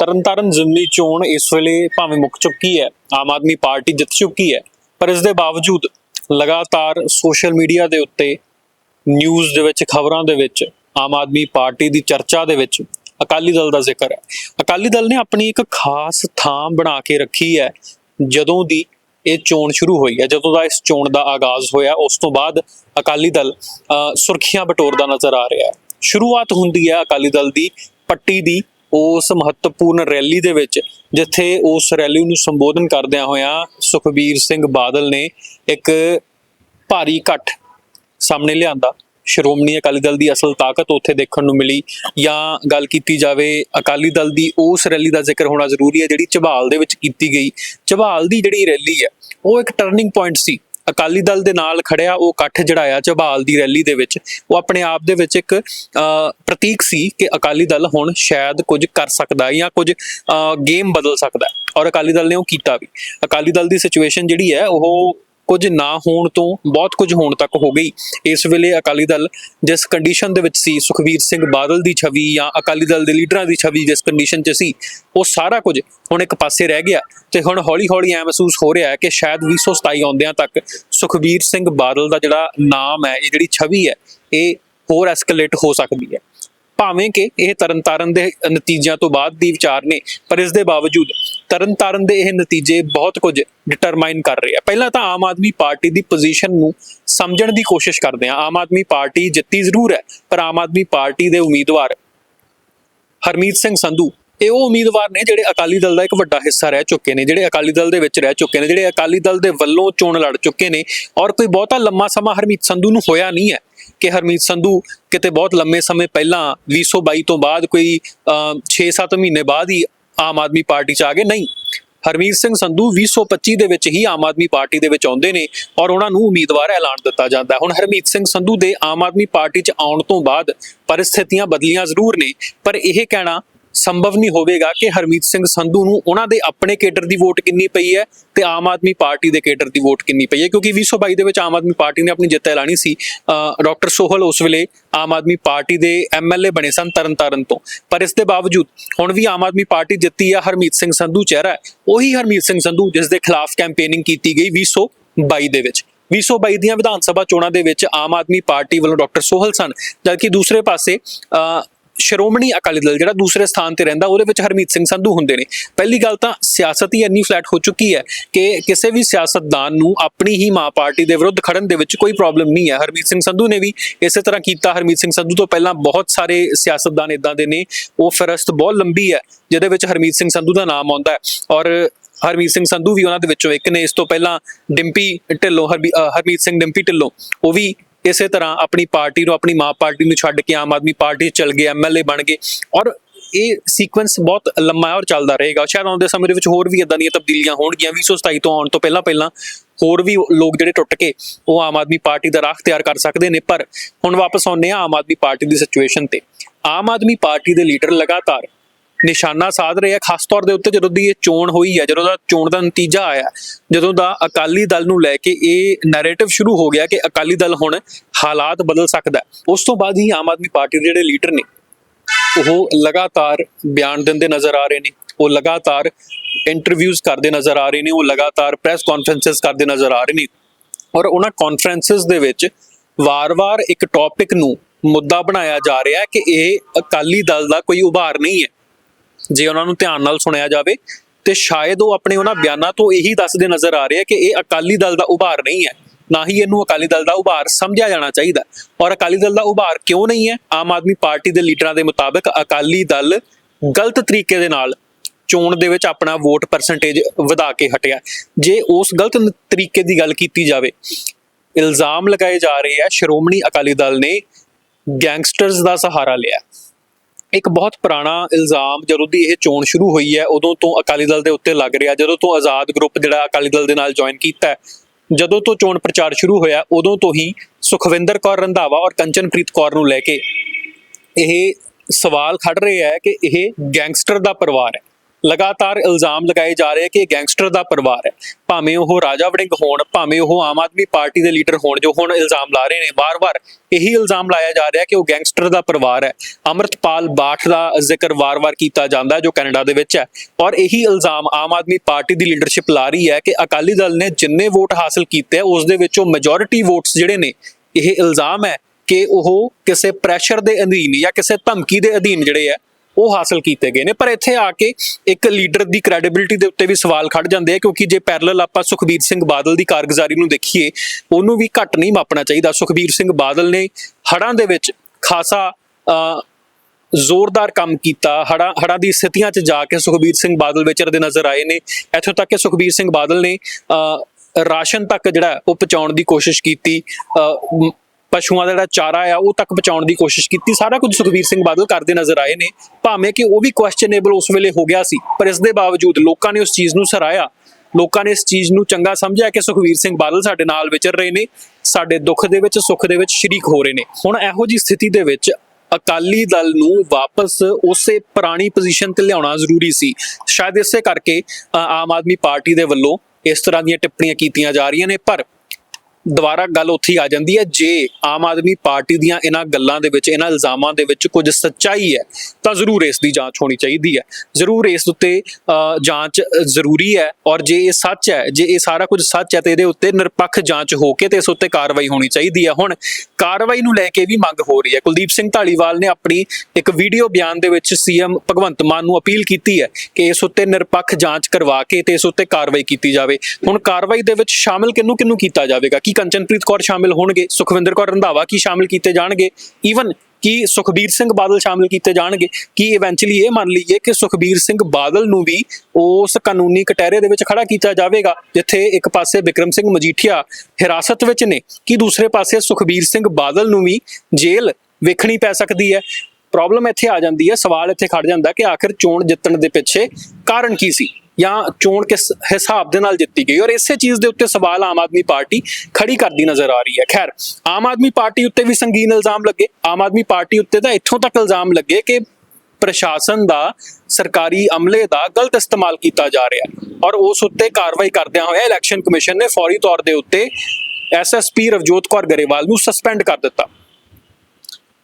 ਤਰਨਤਾਰਨ ਜ਼ਿਮਨੀ ਚੋਣ ਇਸ ਵੇਲੇ ਭਾਵੇਂ ਮੁੱਕ ਚੁੱਕੀ ਹੈ, ਆਮ ਆਦਮੀ ਪਾਰਟੀ ਜਿੱਤ ਚੁੱਕੀ ਹੈ, ਪਰ ਇਸ ਦੇ ਬਾਵਜੂਦ ਲਗਾਤਾਰ ਸੋਸ਼ਲ ਮੀਡੀਆ ਦੇ ਉੱਤੇ ਨਿਊਜ਼ ਦੇ ਵਿੱਚ, ਖਬਰਾਂ ਦੇ ਵਿੱਚ, ਆਮ ਆਦਮੀ ਪਾਰਟੀ ਦੀ ਚਰਚਾ ਦੇ ਵਿੱਚ ਅਕਾਲੀ ਦਲ ਦਾ ਜ਼ਿਕਰ ਹੈ। ਅਕਾਲੀ ਦਲ ਨੇ ਆਪਣੀ ਇੱਕ ਖਾਸ ਥਾਂ ਬਣਾ ਕੇ ਰੱਖੀ ਹੈ, ਜਦੋਂ ਦੀ ਇਹ ਚੋਣ ਸ਼ੁਰੂ ਹੋਈ ਹੈ, ਜਦੋਂ ਦਾ ਇਸ ਚੋਣ ਦਾ ਆਗਾਜ਼ ਹੋਇਆ, ਉਸ ਤੋਂ ਬਾਅਦ ਅਕਾਲੀ ਦਲ ਸੁਰਖੀਆਂ ਬਟੋਰਦਾ ਨਜ਼ਰ ਆ ਰਿਹਾ ਹੈ। ਸ਼ੁਰੂਆਤ ਹੁੰਦੀ ਹੈ ਅਕਾਲੀ ਦਲ ਦੀ ਪੱਟੀ ਦੀ ਉਸ ਮਹੱਤਵਪੂਰਨ ਰੈਲੀ ਦੇ ਵਿੱਚ ਜਿੱਥੇ ਉਸ ਰੈਲੀ ਨੂੰ ਸੰਬੋਧਨ ਕਰਦਿਆਂ ਹੋਇਆਂ ਸੁਖਬੀਰ ਸਿੰਘ ਬਾਦਲ ਨੇ ਇੱਕ ਭਾਰੀ ਇਕੱਠ ਸਾਹਮਣੇ ਲਿਆਂਦਾ। ਸ਼੍ਰੋਮਣੀ ਅਕਾਲੀ ਦਲ ਦੀ ਅਸਲ ਤਾਕਤ ਉੱਥੇ ਦੇਖਣ ਨੂੰ ਮਿਲੀ ਜਾਂ ਗੱਲ ਕੀਤੀ ਜਾਵੇ ਅਕਾਲੀ ਦਲ ਦੀ, ਉਸ ਰੈਲੀ ਦਾ ਜ਼ਿਕਰ ਹੋਣਾ ਜ਼ਰੂਰੀ ਹੈ ਜਿਹੜੀ ਝਬਾਲ ਦੇ ਵਿੱਚ ਕੀਤੀ ਗਈ। ਝਬਾਲ ਦੀ ਜਿਹੜੀ ਰੈਲੀ ਹੈ, ਉਹ ਇੱਕ ਟਰਨਿੰਗ ਪੁਆਇੰਟ ਸੀ। ਅਕਾਲੀ ਦਲ ਦੇ ਨਾਲ ਖੜਿਆ ਉਹ ਇਕੱਠ ਜੜਾਇਆ ਝਬਾਲ ਦੀ ਰੈਲੀ ਦੇ ਵਿੱਚ। ਉਹ ਆਪਣੇ ਆਪ ਦੇ ਵਿੱਚ ਇੱਕ ਅ, ਪ੍ਰਤੀਕ ਸੀ ਕਿ ਅਕਾਲੀ ਦਲ ਹੁਣ ਸ਼ਾਇਦ ਕੁਝ ਕਰ ਸਕਦਾ ਹੈ ਜਾਂ ਕੁਝ ਗੇਮ ਬਦਲ ਸਕਦਾ। ਔਰ ਅਕਾਲੀ ਦਲ ਨੇ ਉਹ ਕੀਤਾ ਵੀ। ਅਕਾਲੀ ਦਲ ਦੀ ਸਿਚੁਏਸ਼ਨ ਜਿਹੜੀ ਹੈ ਉਹ ਕੁਝ ਨਾ ਹੋਣ ਤੋਂ ਬਹੁਤ ਕੁਝ ਹੋਣ ਤੱਕ ਹੋ ਗਈ। ਇਸ ਵੇਲੇ ਅਕਾਲੀ ਦਲ ਜਿਸ ਕੰਡੀਸ਼ਨ ਦੇ ਵਿੱਚ ਸੀ, ਸੁਖਵੀਰ ਸਿੰਘ ਬਾਦਲ ਦੀ ਛਵੀ ਜਾਂ ਅਕਾਲੀ ਦਲ ਦੇ ਲੀਡਰਾਂ ਦੀ ਛਵੀ ਜਿਸ ਕੰਡੀਸ਼ਨ 'ਚ ਸੀ, ਉਹ ਸਾਰਾ ਕੁਝ ਹੁਣ ਇੱਕ ਪਾਸੇ ਰਹਿ ਗਿਆ ਤੇ ਹੁਣ ਹੌਲੀ-ਹੌਲੀ ਐ ਮਹਿਸੂਸ ਹੋ ਰਿਹਾ ਹੈ ਕਿ ਸ਼ਾਇਦ 2027 ਆਉਂਦਿਆਂ ਤੱਕ ਸੁਖਵੀਰ ਸਿੰਘ ਬਾਦਲ ਦਾ ਜਿਹੜਾ ਨਾਮ ਹੈ, ਇਹ ਜਿਹੜੀ ਛਵੀ ਹੈ, ਇਹ ਹੋਰ ਐਸਕੇਲੇਟ ਹੋ ਸਕਦੀ ਹੈ। ਭਾਵੇਂ ਕਿ ਇਹ ਤਰਨਤਾਰਨ ਦੇ ਨਤੀਜਿਆਂ ਤੋਂ ਬਾਅਦ ਦੀ ਵਿਚਾਰ ਨੇ, ਪਰ ਇਸ ਦੇ ਬਾਵਜੂਦ ਤਰਨਤਾਰਨ ਦੇ ਇਹ ਨਤੀਜੇ ਬਹੁਤ ਕੁਝ ਡਿਟਰਮਾਈਨ ਕਰ ਰਹੇ ਆ। ਪਹਿਲਾਂ ਤਾਂ ਆਮ ਆਦਮੀ ਪਾਰਟੀ ਦੀ ਪੋਜੀਸ਼ਨ ਨੂੰ ਸਮਝਣ ਦੀ ਕੋਸ਼ਿਸ਼ ਕਰਦੇ ਆ। ਆਮ ਆਦਮੀ ਪਾਰਟੀ ਜਿੱਤੀ ਜ਼ਰੂਰ ਹੈ, ਪਰ ਆਮ ਆਦਮੀ ਪਾਰਟੀ ਦੇ ਉਮੀਦਵਾਰ ਹਰਮੀਤ ਸਿੰਘ ਸੰਧੂ, ਇਹ ਉਹ ਉਮੀਦਵਾਰ ਨੇ ਜਿਹੜੇ ਅਕਾਲੀ ਦਲ ਦਾ ਇੱਕ ਵੱਡਾ ਹਿੱਸਾ ਰਹਿ ਚੁੱਕੇ ਨੇ, ਜਿਹੜੇ ਅਕਾਲੀ ਦਲ ਦੇ ਵਿੱਚ ਰਹਿ ਚੁੱਕੇ ਨੇ, ਜਿਹੜੇ ਅਕਾਲੀ ਦਲ ਦੇ ਵੱਲੋਂ ਚੋਣ ਲੜ ਚੁੱਕੇ ਨੇ ਔਰ ਕੋਈ ਬਹੁਤਾ ਲੰਮਾ ਸਮਾਂ ਹਰਮੀਤ ਸੰਧੂ ਨੂੰ ਹੋਇਆ ਨਹੀਂ ਹੈ। ਕਿ ਹਰਮੀਤ ਸੰਧੂ ਕਿਤੇ ਬਹੁਤ ਲੰਮੇ ਸਮੇਂ ਪਹਿਲਾਂ 2022 ਤੋਂ ਬਾਅਦ ਕੋਈ 6-7 ਮਹੀਨੇ ਬਾਅਦ ਹੀ ਆਮ ਆਦਮੀ ਪਾਰਟੀ ਚ ਆ ਗਏ। ਨਹੀਂ, ਹਰਮੀਤ ਸਿੰਘ ਸੰਧੂ 2025 ਦੇ ਵਿੱਚ ਹੀ ਆਮ ਆਦਮੀ ਪਾਰਟੀ ਦੇ ਵਿੱਚ ਆਉਂਦੇ ਨੇ ਔਰ ਉਹਨਾਂ ਨੂੰ ਉਮੀਦਵਾਰ ਐਲਾਨ ਦਿੱਤਾ ਜਾਂਦਾ। ਹੁਣ ਹਰਮੀਤ ਸਿੰਘ ਸੰਧੂ ਦੇ ਆਮ ਆਦਮੀ ਪਾਰਟੀ 'ਚ ਆਉਣ ਤੋਂ ਬਾਅਦ ਪਰਿਸਥਿਤੀਆਂ ਬਦਲੀਆਂ ਜ਼ਰੂਰ ਨੇ, ਪਰ ਇਹ ਕਹਿਣਾ ਸੰਭਵ ਨਹੀਂ ਹੋਵੇਗਾ ਕਿ ਹਰਮੀਤ ਸਿੰਘ ਸੰਧੂ ਨੂੰ ਉਹਨਾਂ ਦੇ ਆਪਣੇ ਕੇਡਰ ਦੀ ਵੋਟ ਕਿੰਨੀ ਪਈ ਹੈ ਤੇ ਆਮ ਆਦਮੀ ਪਾਰਟੀ ਦੇ ਕੇਡਰ ਦੀ ਵੋਟ ਕਿੰਨੀ ਪਈ ਹੈ। ਕਿਉਂਕਿ 2022 ਦੇ ਵਿੱਚ ਆਮ ਆਦਮੀ ਪਾਰਟੀ ਨੇ ਆਪਣੀ ਜਿੱਤ ਐਲਾਨੀ ਸੀ। ਡਾਕਟਰ ਸੋਹਲ ਉਸ ਵੇਲੇ ਆਮ ਆਦਮੀ ਪਾਰਟੀ ਦੇ ਐਮਐਲਏ ਬਣੇ ਸਨ ਤਰਨਤਾਰਨ ਤੋਂ। ਪਰ ਇਸ ਦੇ ਬਾਵਜੂਦ ਹੁਣ ਵੀ ਆਮ ਆਦਮੀ ਪਾਰਟੀ ਜਿੱਤੀ ਆ ਹਰਮੀਤ ਸਿੰਘ ਸੰਧੂ ਚਿਹਰਾ ਉਹੀ ਹਰਮੀਤ ਸਿੰਘ ਸੰਧੂ ਜਿਸ ਦੇ ਖਿਲਾਫ ਕੈਂਪੇਨਿੰਗ ਕੀਤੀ ਗਈ 2022 ਦੇ ਵਿੱਚ। 2022 ਦੀਆਂ ਵਿਧਾਨ ਸਭਾ ਚੋਣਾਂ ਦੇ ਵਿੱਚ ਆਮ ਆਦਮੀ ਪਾਰਟੀ ਵੱਲੋਂ ਡਾਕਟਰ ਸੋਹਲ ਸਨ। ਜਦਕਿ ਦੂਸਰੇ ਪਾਸੇ ਸ਼੍ਰੋਮਣੀ ਅਕਾਲੀ ਦਲ ਜਿਹੜਾ ਦੂਸਰੇ ਸਥਾਨ ਤੇ ਰਹਿੰਦਾ, ਉਹਦੇ ਵਿੱਚ ਹਰਮੀਤ ਸਿੰਘ ਸੰਧੂ ਹੁੰਦੇ ਨੇ। ਪਹਿਲੀ ਗੱਲ ਤਾਂ ਸਿਆਸਤ ਹੀ ਇੰਨੀ ਫਲੈਟ ਹੋ ਚੁੱਕੀ ਹੈ ਕਿ ਕਿਸੇ ਵੀ ਸਿਆਸਤਦਾਨ ਨੂੰ ਆਪਣੀ ਹੀ ਮਾਂ ਪਾਰਟੀ ਦੇ ਵਿਰੁੱਧ ਖੜਨ ਦੇ ਵਿੱਚ ਕੋਈ ਪ੍ਰੋਬਲਮ ਨਹੀਂ ਹੈ। ਹਰਮੀਤ ਸਿੰਘ ਸੰਧੂ ਨੇ ਵੀ ਇਸੇ ਤਰ੍ਹਾਂ ਕੀਤਾ। ਹਰਮੀਤ ਸਿੰਘ ਸੰਧੂ ਤੋਂ ਪਹਿਲਾਂ ਬਹੁਤ ਸਾਰੇ ਸਿਆਸਤਦਾਨ ਇਦਾਂ ਦੇ ਨੇ। ਉਹ ਫਰਸਤ ਬਹੁਤ ਲੰਬੀ ਹੈ, ਜਿਹਦੇ ਵਿੱਚ ਹਰਮੀਤ ਸਿੰਘ ਸੰਧੂ ਦਾ ਨਾਮ ਆਉਂਦਾ ਹੈ। ਔਰ ਹਰਮੀਤ ਸਿੰਘ ਸੰਧੂ ਵੀ ਉਹਨਾਂ ਦੇ ਵਿੱਚੋਂ ਇੱਕ ਨੇ। ਇਸ ਤੋਂ ਪਹਿਲਾਂ ਡਿੰਪੀ ਢਿੱਲੋਂ ਹਰਮੀ- ਹਰਮੀਤ ਸਿੰਘ ਡਿੰਪੀ ਢਿੱਲੋਂ, ਉਹ ਵੀ ਇਸੇ ਤਰ੍ਹਾਂ ਆਪਣੀ ਪਾਰਟੀ ਨੂੰ, ਆਪਣੀ ਮਾਂ ਪਾਰਟੀ ਨੂੰ ਛੱਡ ਕੇ ਆਮ ਆਦਮੀ ਪਾਰਟੀ 'ਚ ਚਲ ਗਏ ਐਮਐਲਏ ਬਣ ਗਏ। ਔਰ ਇਹ ਸੀਕੁਐਂਸ ਬਹੁਤ ਲੰਮਾ ਔਰ ਚੱਲਦਾ ਰਹੇਗਾ। ਸ਼ਾਇਦ ਆਉਂਦੇ ਸਮੇਂ ਦੇ ਵਿੱਚ ਹੋਰ ਵੀ ਇਦਾਂ ਦੀਆਂ ਤਬਦੀਲੀਆਂ ਹੋਣਗੀਆਂ 2027 ਤੋਂ ਆਉਣ ਤੋਂ ਪਹਿਲਾਂ ਪਹਿਲਾਂ ਹੋਰ ਵੀ ਲੋਕ ਜਿਹੜੇ ਟੁੱਟ ਕੇ ਉਹ ਆਮ ਆਦਮੀ ਪਾਰਟੀ ਦਾ ਰਾਹ ਤਿਆਰ ਕਰ ਸਕਦੇ ਨੇ। ਪਰ ਹੁਣ ਵਾਪਸ ਆਉਂਦੇ ਆ ਆਮ ਆਦਮੀ ਪਾਰਟੀ ਦੀ ਸਿਚੁਏਸ਼ਨ ਤੇ। ਆਮ ਆਦਮੀ ਪਾਰਟੀ ਦੇ ਲੀਡਰ ਲਗਾਤਾਰ ਨਿਸ਼ਾਨਾ ਸਾਧ ਰਹੇ ਆ, ਖਾਸ ਤੌਰ ਦੇ ਉੱਤੇ ਜਦੋਂ ਦੀ ਇਹ ਚੋਣ ਹੋਈ ਹੈ ਜਦੋਂ ਦਾ ਚੋਣ ਦਾ ਨਤੀਜਾ ਆਇਆ, ਜਦੋਂ ਦਾ ਅਕਾਲੀ ਦਲ ਨੂੰ ਲੈ ਕੇ ਇਹ ਨੈਰੇਟਿਵ ਸ਼ੁਰੂ ਹੋ ਗਿਆ ਕਿ ਅਕਾਲੀ ਦਲ ਹੁਣ ਹਾਲਾਤ ਬਦਲ ਸਕਦਾ ਉਸ ਤੋਂ ਬਾਅਦ ਹੀ ਆਮ ਆਦਮੀ ਪਾਰਟੀ ਦੇ ਜਿਹੜੇ ਲੀਡਰ ਨੇ, ਉਹ ਲਗਾਤਾਰ ਬਿਆਨ ਦਿੰਦੇ ਨਜ਼ਰ ਆ ਰਹੇ ਨੇ, ਉਹ ਲਗਾਤਾਰ ਇੰਟਰਵਿਊਜ਼ ਕਰਦੇ ਨਜ਼ਰ ਆ ਰਹੇ ਨੇ, ਉਹ ਲਗਾਤਾਰ ਪ੍ਰੈਸ ਕਾਨਫਰੰਸਸ ਕਰਦੇ ਨਜ਼ਰ ਆ ਰਹੇ ਨੇ ਔਰ ਉਹਨਾਂ ਕਾਨਫਰੰਸਸ ਦੇ ਵਿੱਚ ਵਾਰ-ਵਾਰ ਇੱਕ ਟੌਪਿਕ ਨੂੰ ਮੁੱਦਾ ਬਣਾਇਆ ਜਾ ਰਿਹਾ ਕਿ ਇਹ ਅਕਾਲੀ ਦਲ ਦਾ ਕੋਈ ਉਭਾਰ ਨਹੀਂ ਹੈ। ਜੇ ਉਹਨਾਂ ਨੂੰ ਧਿਆਨ ਨਾਲ ਸੁਣਿਆ ਜਾਵੇ, ਤੇ ਸ਼ਾਇਦ ਉਹ ਆਪਣੇ ਉਹਨਾਂ ਬਿਆਨਾਂ ਤੋਂ ਇਹੀ ਦੱਸਦੇ ਨਜ਼ਰ ਆ ਰਹੇ ਆ ਕਿ ਇਹ ਅਕਾਲੀ ਦਲ ਦਾ ਉਭਾਰ ਨਹੀਂ ਹੈ। ਨਾ ਹੀ ਇਹਨੂੰ ਅਕਾਲੀ ਦਲ ਦਾ ਉਭਾਰ ਸਮਝਿਆ ਜਾਣਾ ਚਾਹੀਦਾ। ਔਰ ਅਕਾਲੀ ਦਲ ਦਾ ਉਭਾਰ ਕਿਉਂ ਨਹੀਂ ਹੈ? ਆਮ ਆਦਮੀ ਪਾਰਟੀ ਦੇ ਲੀਡਰਾਂ ਦੇ ਮੁਤਾਬਕ ਅਕਾਲੀ ਦਲ ਗਲਤ ਤਰੀਕੇ ਦੇ ਨਾਲ ਚੋਣ ਦੇ ਵਿੱਚ ਆਪਣਾ ਵੋਟ ਪਰਸੈਂਟੇਜ ਵਧਾ ਕੇ ਹਟਿਆ। ਜੇ ਉਸ ਗਲਤ ਤਰੀਕੇ ਦੀ ਗੱਲ ਕੀਤੀ ਜਾਵੇ, ਇਲਜ਼ਾਮ ਲਗਾਏ ਜਾ ਰਹੇ ਆ, ਸ਼੍ਰੋਮਣੀ ਅਕਾਲੀ ਦਲ ਨੇ ਗੈਂਗਸਟਰਸ ਦਾ ਸਹਾਰਾ ਲਿਆ। ਇੱਕ ਬਹੁਤ ਪੁਰਾਣਾ ਇਲਜ਼ਾਮ ਜਦੋਂ ਦੀ ਇਹ ਚੋਣ ਸ਼ੁਰੂ ਹੋਈ ਹੈ ਉਦੋਂ ਤੋਂ ਅਕਾਲੀ ਦਲ ਦੇ ਉੱਤੇ ਲੱਗ ਰਿਹਾ ਜਦੋਂ ਤੋਂ ਆਜ਼ਾਦ ਗਰੁੱਪ ਜਿਹੜਾ ਅਕਾਲੀ ਦਲ ਦੇ ਨਾਲ ਜੁਆਇਨ ਕੀਤਾ ਹੈ, ਜਦੋਂ ਤੋਂ ਚੋਣ ਪ੍ਰਚਾਰ ਸ਼ੁਰੂ ਹੋਇਆ ਉਦੋਂ ਤੋਂ ਹੀ ਸੁਖਵਿੰਦਰ ਕੌਰ ਰੰਧਾਵਾ ਔਰ ਕੰਚਨਪ੍ਰੀਤ ਕੌਰ ਨੂੰ ਲੈ ਕੇ ਇਹ ਸਵਾਲ ਖੜ ਰਹੇ ਹੈ ਕਿ ਇਹ ਗੈਂਗਸਟਰ ਦਾ ਪਰਿਵਾਰ ਹੈ। ਲਗਾਤਾਰ ਇਲਜ਼ਾਮ ਲਗਾਏ ਜਾ ਰਹੇ ਕਿ ਇਹ ਗੈਂਗਸਟਰ ਦਾ ਪਰਿਵਾਰ ਹੈ। ਭਾਵੇਂ ਉਹ ਰਾਜਾ ਵੜਿੰਗ ਹੋਣ, ਭਾਵੇਂ ਉਹ ਆਮ ਆਦਮੀ ਪਾਰਟੀ ਦੇ ਲੀਡਰ ਹੋਣ, ਜੋ ਹੁਣ ਇਲਜ਼ਾਮ ਲਾ ਰਹੇ ਨੇ, ਵਾਰ-ਵਾਰ ਇਹੀ ਇਲਜ਼ਾਮ ਲਾਇਆ ਜਾ ਰਿਹਾ ਕਿ ਉਹ ਗੈਂਗਸਟਰ ਦਾ ਪਰਿਵਾਰ ਹੈ। ਅਮਰਤਪਾਲ ਬਾਠ ਦਾ ਜ਼ਿਕਰ ਵਾਰ-ਵਾਰ ਕੀਤਾ ਜਾਂਦਾ, ਜੋ ਕੈਨੇਡਾ ਦੇ ਵਿੱਚ ਹੈ। ਔਰ ਇਹੀ ਇਲਜ਼ਾਮ ਆਮ ਆਦਮੀ ਪਾਰਟੀ ਦੀ ਲੀਡਰਸ਼ਿਪ ਲਾ ਰਹੀ ਹੈ ਕਿ ਅਕਾਲੀ ਦਲ ਨੇ ਜਿੰਨੇ ਵੋਟ ਹਾਸਲ ਕੀਤੇ ਆ ਉਸ ਦੇ ਵਿੱਚੋਂ ਮੈਜੋਰਿਟੀ ਵੋਟਸ ਜਿਹੜੇ ਨੇ, ਇਹ ਇਲਜ਼ਾਮ ਹੈ ਕਿ ਉਹ ਕਿਸੇ ਪ੍ਰੈਸ਼ਰ ਦੇ ਅਧੀਨ ਜਾਂ ਕਿਸੇ ਧਮਕੀ ਦੇ ਅਧੀਨ ਜਿਹੜੇ ਆ ਉਹ ਹਾਸਲ ਕੀਤੇ ਗਏ ਨੇ। ਪਰ ਇੱਥੇ ਆ ਕੇ ਇੱਕ ਲੀਡਰ ਦੀ ਕ੍ਰੈਡੀਬਿਲਿਟੀ ਦੇ ਉੱਤੇ ਵੀ ਸਵਾਲ ਖੜ ਜਾਂਦੇ ਆ ਕਿਉਂਕਿ ਜੇ ਪੈਰਲਲ ਆਪਾਂ ਸੁਖਬੀਰ ਸਿੰਘ ਬਾਦਲ ਦੀ ਕਾਰਗੁਜ਼ਾਰੀ ਨੂੰ ਦੇਖੀਏ ਉਹਨੂੰ ਵੀ ਘੱਟ ਨਹੀਂ ਮਾਪਣਾ ਚਾਹੀਦਾ। ਸੁਖਬੀਰ ਸਿੰਘ ਬਾਦਲ ਨੇ ਹੜਾਂ ਦੇ ਵਿੱਚ ਖਾਸਾ ਅ, ਜ਼ੋਰਦਾਰ ਕੰਮ ਕੀਤਾ। ਹੜਾਂ ਹੜਾਂ ਦੀ ਸਥਿਤੀਆਂ 'ਚ ਜਾ ਕੇ ਸੁਖਬੀਰ ਸਿੰਘ ਬਾਦਲ ਵਿਚਰਦੇ ਨਜ਼ਰ ਆਏ ਨੇ। ਇੱਥੋਂ ਤੱਕ ਕਿ ਸੁਖਬੀਰ ਸਿੰਘ ਬਾਦਲ ਨੇ ਅ, ਰਾਸ਼ਨ ਤੱਕ ਜਿਹੜਾ ਉਹ ਪਹੁੰਚਾਉਣ ਦੀ ਕੋਸ਼ਿਸ਼ ਕੀਤੀ। ਅ, ਪਸ਼ੂਆਂ ਦਾ ਜਿਹੜਾ ਚਾਰਾ ਆ, ਉਹ ਤੱਕ ਪਹੁੰਚਾਉਣ ਦੀ ਕੋਸ਼ਿਸ਼ ਕੀਤੀ। ਸਾਰਾ ਕੁਝ ਸੁਖਬੀਰ ਸਿੰਘ ਬਾਦਲ ਕਰਦੇ ਨਜ਼ਰ ਆਏ ਨੇ। ਭਾਵੇਂ ਕਿ ਉਹ ਵੀ ਕੁਐਸਚਨੇਬਲ ਉਸ ਵੇਲੇ ਹੋ ਗਿਆ ਸੀ, ਪਰ ਇਸ ਦੇ ਬਾਵਜੂਦ ਲੋਕਾਂ ਨੇ ਉਸ ਚੀਜ਼ ਨੂੰ ਸਰਾਇਆ ਲੋਕਾਂ ਨੇ ਇਸ ਚੀਜ਼ ਨੂੰ ਚੰਗਾ ਸਮਝਿਆ ਕਿ ਸੁਖਬੀਰ ਸਿੰਘ ਬਾਦਲ ਸਾਡੇ ਨਾਲ ਵਿਚਰ ਰਹੇ ਨੇ, ਸਾਡੇ ਦੁੱਖ ਦੇ ਵਿੱਚ, ਸੁੱਖ ਦੇ ਵਿੱਚ ਸ਼ਰੀਕ ਹੋ ਰਹੇ ਨੇ। ਹੁਣ ਇਹੋ ਜੀ ਸਥਿਤੀ ਦੇ ਵਿੱਚ ਅਕਾਲੀ ਦਲ ਨੂੰ ਵਾਪਸ ਉਸੇ ਪੁਰਾਣੀ ਪੋਜੀਸ਼ਨ ਤੇ ਲਿਆਉਣਾ ਜ਼ਰੂਰੀ ਸੀ। ਸ਼ਾਇਦ ਇਸੇ ਕਰਕੇ ਆਮ ਆਦਮੀ ਪਾਰਟੀ ਦੇ ਵੱਲੋਂ ਇਸ ਤਰ੍ਹਾਂ ਦੀਆਂ ਟਿੱਪਣੀਆਂ ਕੀਤੀਆਂ ਜਾ ਰਹੀਆਂ ਨੇ, ਪਰ ਦੁਬਾਰਾ ਗੱਲ ਉੱਥੇ ਹੀ ਆ ਜਾਂਦੀ ਹੈ। ਜੇ ਆਮ ਆਦਮੀ ਪਾਰਟੀ ਦੀਆਂ ਇਹਨਾਂ ਗੱਲਾਂ ਦੇ ਵਿੱਚ, ਇਹਨਾਂ ਇਲਜ਼ਾਮਾਂ ਦੇ ਵਿੱਚ ਕੁਝ ਸੱਚਾਈ ਹੈ, ਤਾਂ ਜ਼ਰੂਰ ਇਸ ਦੀ ਜਾਂਚ ਹੋਣੀ ਚਾਹੀਦੀ ਹੈ। ਜ਼ਰੂਰ ਇਸ ਉੱਤੇ ਜਾਂਚ ਜ਼ਰੂਰੀ ਹੈ ਔਰ ਜੇ ਇਹ ਸੱਚ ਹੈ, ਜੇ ਇਹ ਸਾਰਾ ਕੁਝ ਸੱਚ ਹੈ, ਤੇ ਇਹਦੇ ਉੱਤੇ ਨਿਰਪੱਖ ਜਾਂਚ ਹੋ ਕੇ ਤੇ ਇਸ ਉੱਤੇ ਕਾਰਵਾਈ ਹੋਣੀ ਚਾਹੀਦੀ ਹੈ। ਹੁਣ ਕਾਰਵਾਈ ਨੂੰ ਲੈ ਕੇ ਵੀ ਮੰਗ ਹੋ ਰਹੀ ਹੈ। ਕੁਲਦੀਪ ਸਿੰਘ ਢਾਲੀਵਾਲ ਨੇ ਆਪਣੀ ਇੱਕ ਵੀਡੀਓ ਬਿਆਨ ਦੇ ਵਿੱਚ ਸੀਐਮ ਭਗਵੰਤ ਮਾਨ ਨੂੰ ਅਪੀਲ ਕੀਤੀ ਹੈ ਕਿ ਇਸ ਉੱਤੇ ਨਿਰਪੱਖ ਜਾਂਚ ਕਰਵਾ ਕੇ ਤੇ ਇਸ ਉੱਤੇ ਕਾਰਵਾਈ ਕੀਤੀ ਜਾਵੇ। ਹੁਣ ਕਾਰਵਾਈ ਦੇ ਵਿੱਚ ਸ਼ਾਮਿਲ ਕਿਹਨੂੰ ਕਿਹਨੂੰ ਕੀਤਾ ਜਾਵੇਗਾ? ਕੀ ਕੰਚਨਪ੍ਰੀਤ ਕੌਰ ਸ਼ਾਮਿਲ ਹੋਣਗੇ, ਸੁਖਵਿੰਦਰ ਕੌਰ ਰੰਧਾਵਾ ਕੀ ਸ਼ਾਮਿਲ ਕੀਤੇ ਜਾਣਗੇ ਈਵਨ ਕਿ ਸੁਖਬੀਰ ਸਿੰਘ ਬਾਦਲ ਸ਼ਾਮਿਲ ਕੀਤੇ ਜਾਣਗੇ, ਕੀ ਇਵੈਂਚੁਅਲੀ ਇਹ ਮੰਨ ਲਈਏ ਕਿ ਸੁਖਬੀਰ ਸਿੰਘ ਬਾਦਲ ਨੂੰ ਵੀ ਉਸ ਕਾਨੂੰਨੀ ਕਟਹਿਰੇ ਦੇ ਵਿੱਚ ਖੜਾ ਕੀਤਾ ਜਾਵੇਗਾ, ਜਿੱਥੇ ਇੱਕ ਪਾਸੇ ਵਿਕਰਮ ਸਿੰਘ ਮਜੀਠੀਆ ਹਿਰਾਸਤ ਵਿੱਚ ਨੇ, ਕਿ ਦੂਸਰੇ ਪਾਸੇ ਸੁਖਬੀਰ ਸਿੰਘ ਬਾਦਲ ਨੂੰ ਵੀ ਜੇਲ੍ਹ ਵੇਖਣੀ ਪੈ ਸਕਦੀ ਹੈ? ਪ੍ਰੋਬਲਮ ਇੱਥੇ ਆ ਜਾਂਦੀ ਹੈ, ਸਵਾਲ ਇੱਥੇ ਖੜ ਜਾਂਦਾ ਕਿ ਆਖਿਰ ਚੋਣ ਜਿੱਤਣ ਦੇ ਪਿੱਛੇ ਕਾਰਨ ਕੀ ਸੀ? ਜਾਂ ਚੋਣ ਕਿਸ ਹਿਸਾਬ ਦੇ ਨਾਲ ਜਿੱਤੀ ਗਈ। ਔਰ ਇਸੇ ਚੀਜ਼ ਦੇ ਉੱਤੇ ਸਵਾਲ ਆਮ ਆਦਮੀ ਪਾਰਟੀ ਖੜੀ ਕਰਦੀ ਨਜ਼ਰ ਆ ਰਹੀ ਹੈ। ਖੈਰ, ਆਮ ਆਦਮੀ ਪਾਰਟੀ ਉੱਤੇ ਵੀ ਸੰਗੀਨ ਇਲਜ਼ਾਮ ਲੱਗੇ। ਆਮ ਆਦਮੀ ਪਾਰਟੀ ਉੱਤੇ ਤਾਂ ਇੱਥੋਂ ਤੱਕ ਇਲਜ਼ਾਮ ਲੱਗੇ ਕਿ ਪ੍ਰਸ਼ਾਸਨ ਦਾ, ਸਰਕਾਰੀ ਅਮਲੇ ਦਾ ਗਲਤ ਇਸਤੇਮਾਲ ਕੀਤਾ ਜਾ ਰਿਹਾ। ਔਰ ਉਸ ਉੱਤੇ ਕਾਰਵਾਈ ਕਰਦਿਆਂ ਹੋਇਆ ਇਲੈਕਸ਼ਨ ਕਮਿਸ਼ਨ ਨੇ ਫੌਰੀ ਤੌਰ ਦੇ ਉੱਤੇ ਐਸਐਸਪੀ ਰਵਜੋਤ ਕੌਰ ਗਰੇਵਾਲ ਨੂੰ ਸਸਪੈਂਡ ਕਰ ਦਿੱਤਾ।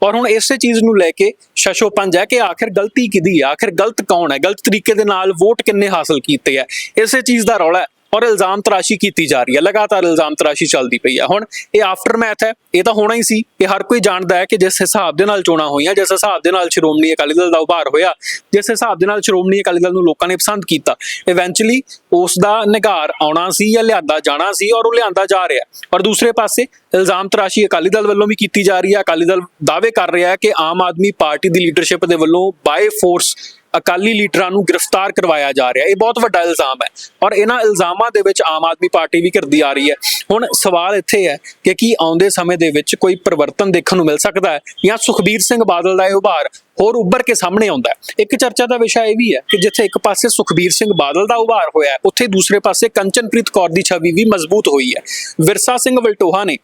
ਔਰ ਹੁਣ ਇਸੇ ਚੀਜ਼ ਨੂੰ ਲੈ ਕੇ ਸ਼ਸ਼ੋਪੰਜ ਹੈ ਕਿ ਆਖਿਰ ਗਲਤੀ ਕਿਹਦੀ ਹੈ ਆਖਿਰ ਗਲਤ ਕੌਣ ਹੈ? ਗਲਤ ਤਰੀਕੇ ਦੇ ਨਾਲ ਵੋਟ ਕਿੰਨੇ ਹਾਸਲ ਕੀਤੇ ਹੈ ਇਸੇ ਚੀਜ਼ ਦਾ ਰੌਲਾ ਹੈ ਔਰ ਇਲਜ਼ਾਮ ਤਰਾਸ਼ੀ ਕੀਤੀ ਜਾ ਰਹੀ ਹੈ। ਲਗਾਤਾਰ ਇਲਜ਼ਾਮ ਤਰਾਸ਼ੀ ਚੱਲਦੀ ਪਈ ਹੈ। ਹੁਣ ਇਹ ਆਫਟਰ ਮੈਥ ਹੈ। ਇਹ ਤਾਂ ਹੋਣਾ ਹੀ ਸੀ। ਇਹ ਹਰ ਕੋਈ ਜਾਣਦਾ ਹੈ ਕਿ ਜਿਸ ਹਿਸਾਬ ਦੇ ਨਾਲ ਚੋਣਾਂ ਹੋਈਆਂ, ਜਿਸ ਹਿਸਾਬ ਦੇ ਨਾਲ ਸ਼੍ਰੋਮਣੀ ਅਕਾਲੀ ਦਲ ਦਾ ਉਭਾਰ ਹੋਇਆ, ਜਿਸ ਹਿਸਾਬ ਦੇ ਨਾਲ ਸ਼੍ਰੋਮਣੀ ਅਕਾਲੀ ਦਲ ਨੂੰ ਲੋਕਾਂ ਨੇ ਪਸੰਦ ਕੀਤਾ ਇਵੈਂਚੁਅਲੀ ਉਸ ਦਾ ਨਿਗਾਰ ਆਉਣਾ ਸੀ ਜਾਂ ਲਿਆਂਦਾ ਜਾਣਾ ਸੀ ਔਰ ਉਹ ਲਿਆਂਦਾ ਜਾ ਰਿਹਾ ਹੈ। ਔਰ ਦੂਸਰੇ ਪਾਸੇ ਇਲਜ਼ਾਮ ਤਰਾਸ਼ੀ ਅਕਾਲੀ ਦਲ ਵੱਲੋਂ ਵੀ ਕੀਤੀ ਜਾ ਰਹੀ ਹੈ। ਅਕਾਲੀ ਦਲ ਦਾਅਵੇ ਕਰ ਰਿਹਾ ਹੈ ਕਿ ਆਮ ਆਦਮੀ ਪਾਰਟੀ ਦੀ ਲੀਡਰਸ਼ਿਪ ਦੇ ਵੱਲੋਂ ਬਾਈ ਫੋਰਸ ਅਕਾਲੀ ਲੀਡਰਾਂ ਨੂੰ ਗ੍ਰਿਫਤਾਰ ਕਰਵਾਇਆ ਜਾ ਰਿਹਾ ਇਹ ਬਹੁਤ ਵੱਡਾ ਇਲਜ਼ਾਮ ਹੈ ਔਰ ਇਹਨਾਂ ਇਲਜ਼ਾਮਾਂ ਦੇ ਵਿੱਚ ਆਮ ਆਦਮੀ ਪਾਰਟੀ ਵੀ ਘਿਰਦੀ ਆ ਰਹੀ ਹੈ। ਹੁਣ ਸਵਾਲ ਇੱਥੇ ਹੈ ਕਿ ਕੀ ਆਉਂਦੇ ਸਮੇਂ ਦੇ ਵਿੱਚ ਕੋਈ ਪਰਿਵਰਤਨ ਦੇਖਣ ਨੂੰ ਮਿਲ ਸਕਦਾ ਹੈ ਜਾਂ ਸੁਖਬੀਰ ਸਿੰਘ ਬਾਦਲ ਦਾ ਇਹ ਉਭਾਰ ਹੋਰ ਉੱਭਰ ਕੇ ਸਾਹਮਣੇ ਆਉਂਦਾ ਹੈ? ਇੱਕ ਚਰਚਾ ਦਾ ਵਿਸ਼ਾ ਇਹ ਵੀ ਹੈ ਕਿ ਜਿੱਥੇ ਇੱਕ ਪਾਸੇ ਸੁਖਬੀਰ ਸਿੰਘ ਬਾਦਲ ਦਾ ਉਭਾਰ ਹੋਇਆ ਉੱਥੇ ਦੂਸਰੇ ਪਾਸੇ ਕੰਚਨਪ੍ਰੀਤ ਕੌਰ ਦੀ ਛਵੀ ਵੀ ਮਜ਼ਬੂਤ ਹੋਈ ਹੈ। ਵਿਰਸਾ ਸਿੰਘ ਵਲਟੋਹਾ ਨੇ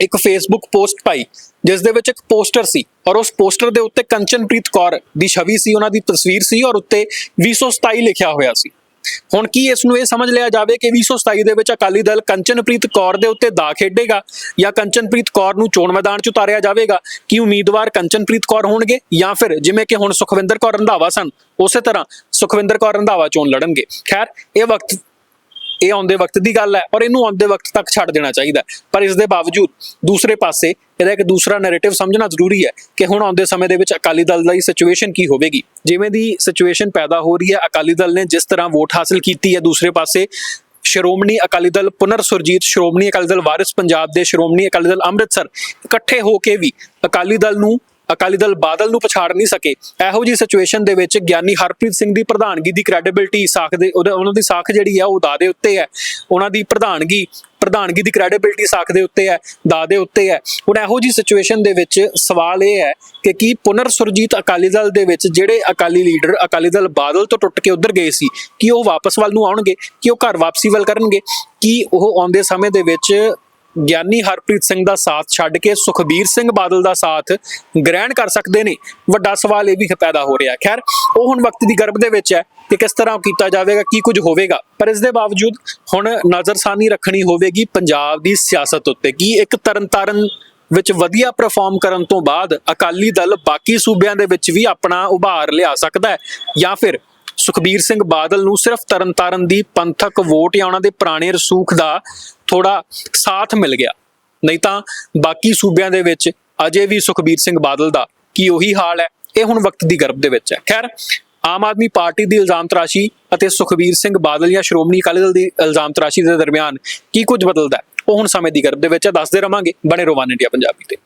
ਇੱਕ ਫੇਸਬੁੱਕ ਪੋਸਟ ਪਾਈ ਜਿਸ ਦੇ ਵਿੱਚ ਇੱਕ ਪੋਸਟਰ ਸੀ ਔਰ ਉਸ ਪੋਸਟਰ ਦੇ ਉੱਤੇ ਕੰਚਨਪ੍ਰੀਤ ਕੌਰ ਦੀ ਛਵੀ ਸੀ, ਉਹਨਾਂ ਦੀ ਤਸਵੀਰ ਸੀ ਔਰ ਉੱਤੇ 227 ਲਿਖਿਆ ਹੋਇਆ ਸੀ। ਹੁਣ ਕੀ ਇਸ ਨੂੰ ਇਹ ਸਮਝ ਲਿਆ ਜਾਵੇ ਕਿ 227 ਦੇ ਵਿੱਚ ਅਕਾਲੀ ਦਲ ਕੰਚਨਪ੍ਰੀਤ ਕੌਰ ਦੇ ਉੱਤੇ ਦਾ ਖੇਡੇਗਾ ਜਾਂ ਕੰਚਨਪ੍ਰੀਤ ਕੌਰ ਨੂੰ ਚੋਣ ਮੈਦਾਨ 'ਚ ਉਤਾਰਿਆ ਜਾਵੇਗਾ, ਕੀ ਉਮੀਦਵਾਰ ਕੰਚਨਪ੍ਰੀਤ ਕੌਰ ਹੋਣਗੇ ਜਾਂ ਫਿਰ ਜਿਵੇਂ ਕਿ ਹੁਣ ਸੁਖਵਿੰਦਰ ਕੌਰ ਰੰਧਾਵਾ ਸਨ, ਉਸੇ ਤਰ੍ਹਾਂ ਸੁਖਵਿੰਦਰ ਕੌਰ ਰੰਧਾਵਾ ਚੋਣ ਲੜਨਗੇ। ਖੈਰ, ਇਹ ਵਕਤ ਇਹ ਆਉਂਦੇ ਵਕਤ ਦੀ ਗੱਲ ਹੈ ਔਰ ਇਹਨੂੰ ਆਉਂਦੇ ਵਕਤ ਤੱਕ ਛੱਡ ਦੇਣਾ ਚਾਹੀਦਾ ਪਰ ਇਸ ਦੇ ਬਾਵਜੂਦ ਦੂਸਰੇ ਪਾਸੇ ਇਹਦਾ ਇੱਕ ਦੂਸਰਾ ਨੈਰੇਟਿਵ ਸਮਝਣਾ ਜ਼ਰੂਰੀ ਹੈ ਕਿ ਹੁਣ ਆਉਂਦੇ ਸਮੇਂ ਦੇ ਵਿੱਚ ਅਕਾਲੀ ਦਲ ਦੀ ਸਿਚੁਏਸ਼ਨ ਕੀ ਹੋਵੇਗੀ। ਜਿਵੇਂ ਦੀ ਸਿਚੁਏਸ਼ਨ ਪੈਦਾ ਹੋ ਰਹੀ ਹੈ, ਅਕਾਲੀ ਦਲ ਨੇ ਜਿਸ ਤਰ੍ਹਾਂ ਵੋਟ ਹਾਸਲ ਕੀਤੀ ਹੈ ਦੂਸਰੇ ਪਾਸੇ, ਸ਼੍ਰੋਮਣੀ ਅਕਾਲੀ ਦਲ ਪੁਨਰ ਸੁਰਜੀਤ, ਸ਼੍ਰੋਮਣੀ ਅਕਾਲੀ ਦਲ ਵਾਰਿਸ ਪੰਜਾਬ ਦੇ ਸ਼੍ਰੋਮਣੀ ਅਕਾਲੀ ਦਲ ਅੰਮ੍ਰਿਤਸਰ ਇਕੱਠੇ ਹੋ ਕੇ ਵੀ ਅਕਾਲੀ ਦਲ ਨੂੰ ਅਕਾਲੀ ਦਲ ਬਾਦਲ ਨੂੰ ਪਛਾੜ ਨਹੀਂ ਸਕੇ। ਇਹੋ ਜੀ ਸਿਚੁਏਸ਼ਨ ਦੇ ਵਿੱਚ ਗਿਆਨੀ ਹਰਪ੍ਰੀਤ ਸਿੰਘ ਦੀ ਪ੍ਰਧਾਨਗੀ ਦੀ ਕ੍ਰੈਡੀਬਿਲਟੀ ਸਾਖ ਦੇ ਉਹਦੇ- ਉਹਨਾਂ ਦੀ ਸਾਖ ਜਿਹੜੀ ਆ ਉਹ ਦਾ ਦੇ ਉੱਤੇ ਹੈ। ਉਹਨਾਂ ਦੀ ਪ੍ਰਧਾਨਗੀ ਪ੍ਰਧਾਨਗੀ ਦੀ ਕ੍ਰੈਡੀਬਿਲਟੀ ਸਾਖ ਦੇ ਉੱਤੇ ਹੈ ਦਾ ਦੇ ਉੱਤੇ ਹੈ। ਹੁਣ ਇਹੋ ਜੀ ਸਿਚੁਏਸ਼ਨ ਦੇ ਵਿੱਚ ਸਵਾਲ ਇਹ ਹੈ ਕਿ ਕੀ ਪੁਨਰ ਸੁਰਜੀਤ ਅਕਾਲੀ ਦਲ ਦੇ ਵਿੱਚ ਜਿਹੜੇ ਅਕਾਲੀ ਲੀਡਰ, ਅਕਾਲੀ ਦਲ ਬਾਦਲ ਤੋਂ ਟੁੱਟ ਕੇ ਉੱਧਰ ਗਏ ਸੀ, ਕੀ ਉਹ ਵਾਪਸ ਵੱਲ ਨੂੰ ਆਉਣਗੇ? ਕੀ ਉਹ ਘਰ ਵਾਪਸੀ ਵੱਲ ਕਰਨਗੇ? ਕੀ ਉਹ ਆਉਂਦੇ ਸਮੇਂ ਦੇ ਵਿੱਚ ਗਿਆਨੀ ਹਰਪ੍ਰੀਤ ਸਿੰਘ ਦਾ ਸਾਥ ਛੱਡ ਕੇ ਸੁਖਬੀਰ ਸਿੰਘ ਬਾਦਲ ਦਾ ਸਾਥ ਗ੍ਰਹਿਣ ਕਰ ਸਕਦੇ ਨੇ? ਵੱਡਾ ਸਵਾਲ ਇਹ ਵੀ ਪੈਦਾ ਹੋ ਰਿਹਾ। ਖੈਰ, ਉਹ ਹੁਣ ਵਕਤ ਦੀ ਗਰਭ ਦੇ ਵਿੱਚ ਹੈ ਕਿ ਕਿਸ ਤਰ੍ਹਾਂ ਕੀਤਾ ਜਾਵੇਗਾ, ਕੀ ਕੁਝ ਹੋਵੇਗਾ? ਪਰ ਇਸ ਦੇ ਬਾਵਜੂਦ ਹੁਣ ਨਜ਼ਰਸਾਨੀ ਰੱਖਣੀ ਹੋਵੇਗੀ ਪੰਜਾਬ ਦੀ ਸਿਆਸਤ ਉੱਤੇ ਕੀ ਇੱਕ ਤਰਨਤਾਰਨ ਵਿੱਚ ਵਧੀਆ ਪਰਫਾਰਮ ਕਰਨ ਤੋਂ ਬਾਅਦ ਅਕਾਲੀ ਦਲ ਬਾਕੀ ਸੂਬਿਆਂ ਦੇ ਵਿੱਚ ਵੀ ਆਪਣਾ ਉਭਾਰ ਲਿਆ ਸਕਦਾ ਹੈ ਜਾਂ ਫਿਰ ਸੁਖਬੀਰ ਸਿੰਘ ਬਾਦਲ ਨੂੰ ਸਿਰਫ ਤਰਨਤਾਰਨ ਦੀ ਪੰਥਕ ਵੋਟ ਜਾਂ ਉਹਨਾਂ ਦੇ ਪੁਰਾਣੇ ਰਸੂਖ ਦਾ ਥੋੜਾ ਸਾਥ ਮਿਲ ਗਿਆ। ਨਹੀਂ ਤਾਂ ਬਾਕੀ ਸੂਬਿਆਂ ਦੇ ਵਿੱਚ ਅਜੇ ਵੀ ਸੁਖਬੀਰ ਸਿੰਘ ਬਾਦਲ ਦਾ ਕੀ ਉਹੀ ਹਾਲ ਹੈ, ਇਹ ਹੁਣ ਵਕਤ ਦੀ ਗਰਭ ਦੇ ਵਿੱਚ ਹੈ। ਖੈਰ, ਆਮ ਆਦਮੀ ਪਾਰਟੀ ਦੀ ਇਲਜ਼ਾਮ ਤਰਾਸ਼ੀ ਅਤੇ ਸੁਖਬੀਰ ਸਿੰਘ ਬਾਦਲ ਜਾਂ ਸ਼੍ਰੋਮਣੀ ਅਕਾਲੀ ਦਲ ਦੀ ਇਲਜ਼ਾਮ ਤਰਾਸ਼ੀ ਦੇ ਦਰਮਿਆਨ ਕੀ ਕੁਝ ਬਦਲਦਾ ਉਹ ਹੁਣ ਸਮੇਂ ਦੀ ਗਰਭ ਦੇ ਵਿੱਚ ਹੈ, ਦੱਸਦੇ ਰਵਾਂਗੇ ਬਣੇ ਰੋਵਾਨ ਇੰਡੀਆ ਪੰਜਾਬੀ ਤੇ।